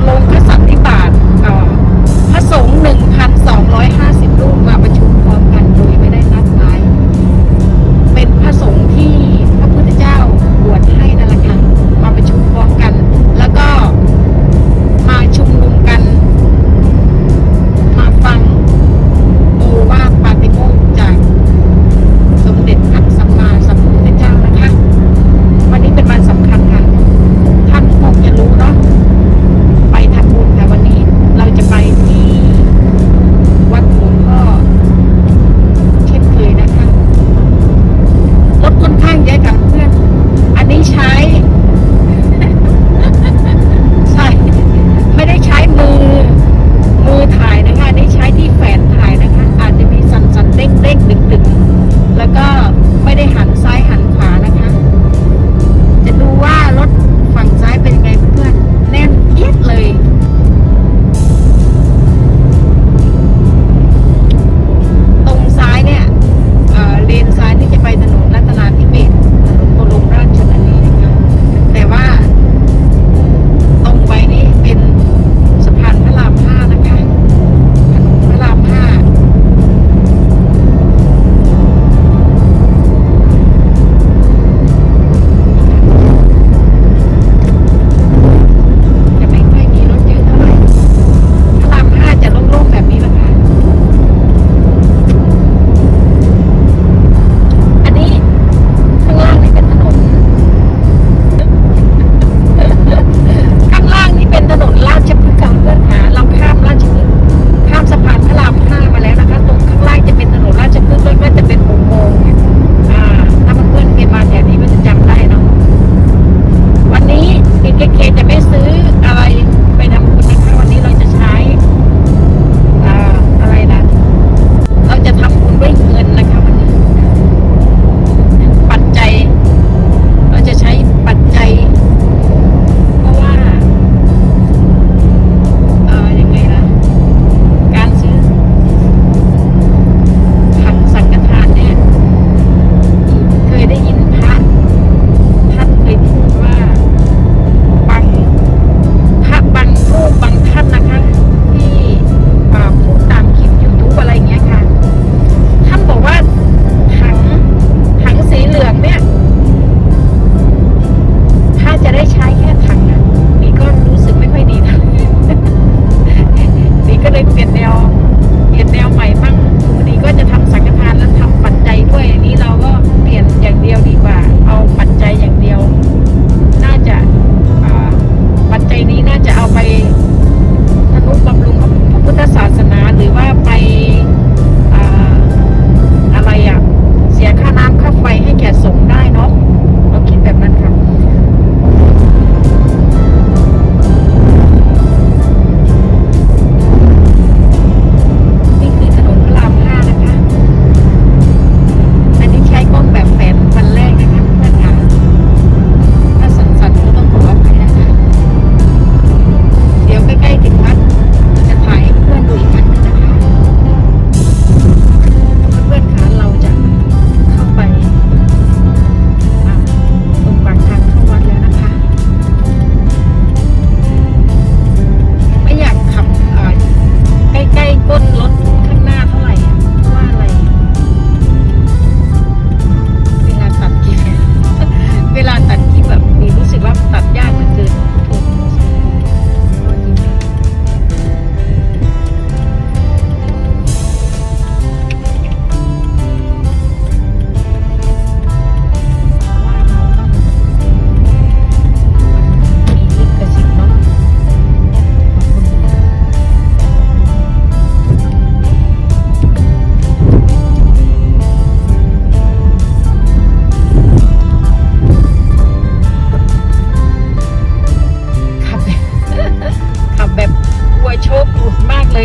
tulong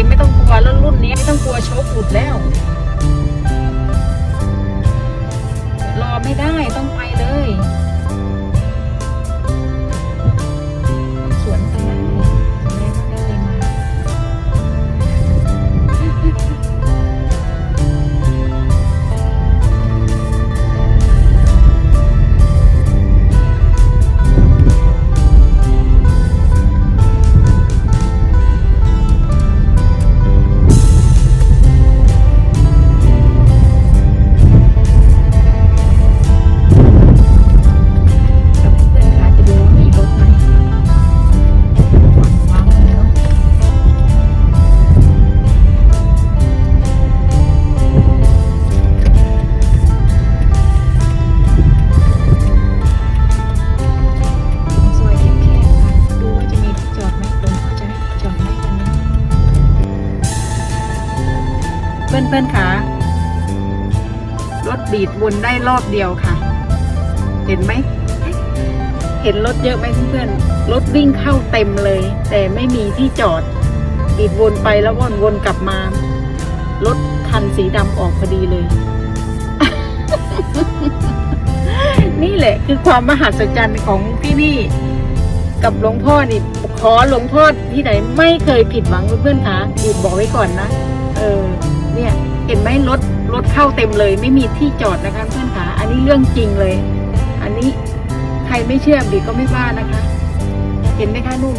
ไม่ต้องกลัวรุ่นรุ่นนี้ไม่ต้องกลัวโชคหลุดแล้ว พื่อนๆคะรถบีดวนได้รอบเดียวค่ะ เห็นไหม เห็นรถเยอะไหมเพื่อนๆรถวิ่งเข้าเต็มเลย แต่ไม่มีที่จอด บีดวนไปแล้ววนวนกลับมารถคันสีดำออกพอดีเลย นี่แหละคือความมหัศจรรย์ของที่นี่ กับหลวงพ่อนี่ขอหลวงพ่อที่ไหนไม่เคยผิดหวังเพื่อนๆคะบีบบอกไว้ก่อนนะ เออ เนี่ยเห็นไหมรถรถเข้าเต็มเลย ไม่มีที่จอดนะคะเพื่อนคะอันนี้เรื่องจริงเลย อันนี้ใครไม่เชื่อบีก็ไม่ว่านะคะ เห็นไหมคะนุ่น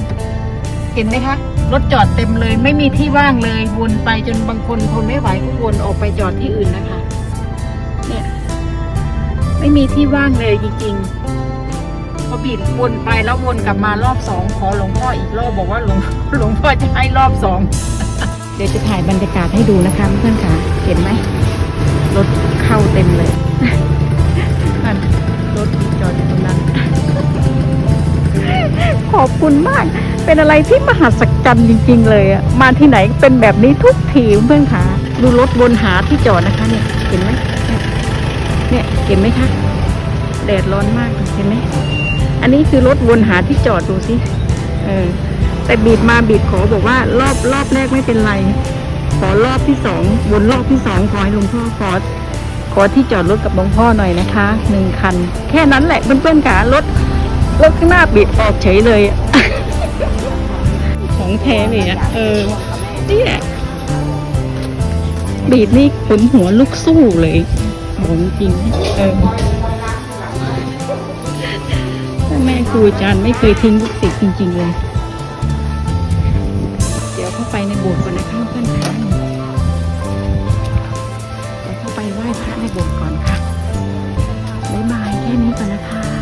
เห็นไหมคะรถจอดเต็มเลย ไม่มีที่ว่างเลยวนไปจนบางคนทนไม่ไหวก็วนออกไปจอดที่อื่นนะคะ เนี่ย ไม่มีที่ว่างเลยจริงๆพอบีบวนไปแล้ววนกลับมารอบสองขอหลวงพ่ออีกรอบบอกว่าหลวงหลวงพ่อจะให้รอบสอง เดี๋ยวจะถ่ายบรรยากาศให้ดูนะคะเพื่อนค่ะ เห็นไหมรถเข้าเต็มเลยนั่นรถจอดอยู่ตรงนั้น ขอบคุณมาก เป็นอะไรที่มหัศจรรย์จริง ๆ เลยอะมาที่ไหนเป็นแบบนี้ทุกทีเพื่อนค่ะ ดูรถวนหาที่จอดนะคะ เนี่ย เห็นไหมเนี่ยเห็นไหมคะแดดร้อนมากเลยเห็นไหมอันนี้คือรถวนหาที่จอดดูสิเออ แต่บีบมาบีบขอบอกว่ารอบรอบแรกไม่เป็นไร ขอรอบที่สองวนรอบที่สองขอให้หลวงพ่อขอขอที่จอดรถกับหลวงพ่อหน่อยนะคะหนึ่งคัน แค่นั้นแหละเพื่อนๆค่ะรถรถข้างหน้าบีบออกเฉยเลย ของแท้เลยอะเออนี่ยบีบนี่ขนหัวลุกสู้เลยบอกจริงเออแม่ครูอาจารย์ไม่เคยทิ้งลูกศิษย์จริง ๆ เลย เข้าไปในโบสถ์ก่อนนะคะเพื่อนๆค่ะเดี๋ยวเข้าไปไหว้พระในโบสถ์ก่อนค่ะบ๊ายบายแค่นี้ก่อนนะคะ